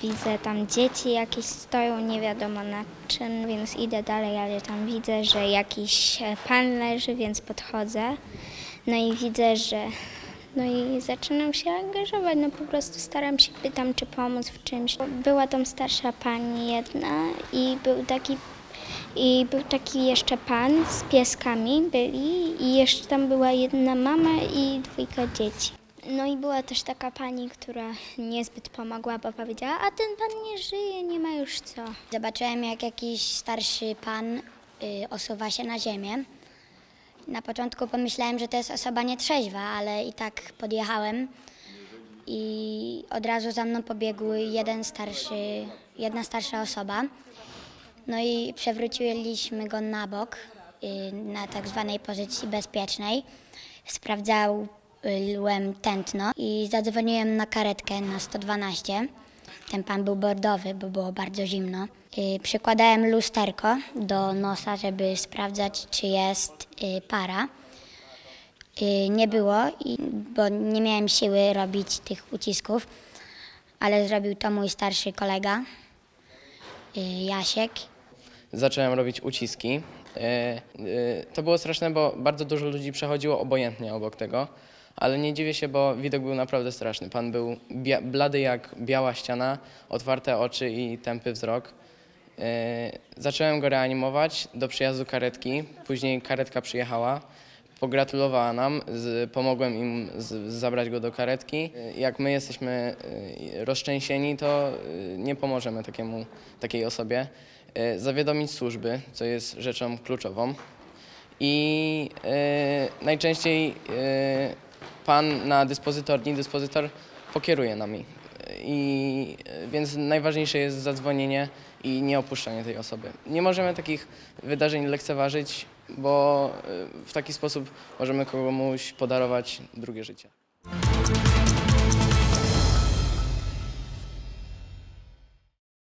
Widzę tam dzieci jakieś stoją, nie wiadomo na czym, więc idę dalej, ale tam widzę, że jakiś pan leży, więc podchodzę. No i widzę, że. No i zaczynam się angażować, no po prostu staram się, pytam, czy pomóc w czymś. Była tam starsza pani jedna i był taki i był taki jeszcze pan z pieskami byli i jeszcze tam była jedna mama i dwójka dzieci. No i była też taka pani, która niezbyt pomogła, bo powiedziała, a ten pan nie żyje, nie ma już co. Zobaczyłem, jak jakiś starszy pan y, osuwa się na ziemię. Na początku pomyślałem, że to jest osoba nietrzeźwa, ale i tak podjechałem i od razu za mną pobiegł jeden starszy, jedna starsza osoba. No i przewróciliśmy go na bok y, na tak zwanej pozycji bezpiecznej. Sprawdzałem tętno i zadzwoniłem na karetkę na 112. Ten pan był bordowy, bo było bardzo zimno. Przykładałem lusterko do nosa, żeby sprawdzać, czy jest y, para. Y, Nie było, bo nie miałem siły robić tych ucisków, ale zrobił to mój starszy kolega, y, Jasiek. zacząłem robić uciski. E, e, To było straszne, bo bardzo dużo ludzi przechodziło obojętnie obok tego, ale nie dziwię się, bo widok był naprawdę straszny. Pan był blady jak biała ściana, otwarte oczy i tępy wzrok. E, Zacząłem go reanimować do przyjazdu karetki, później karetka przyjechała, pogratulowała nam, z, pomogłem im z, zabrać go do karetki. Jak my jesteśmy e, roztrzęsieni, to e, nie pomożemy takiemu, takiej osobie. E, Zawiadomić służby, co jest rzeczą kluczową. I najczęściej pan na dyspozytorni, dyspozytor pokieruje nami. I, więc najważniejsze jest zadzwonienie i nie opuszczanie tej osoby. Nie możemy takich wydarzeń lekceważyć, bo e, w taki sposób możemy komuś podarować drugie życie.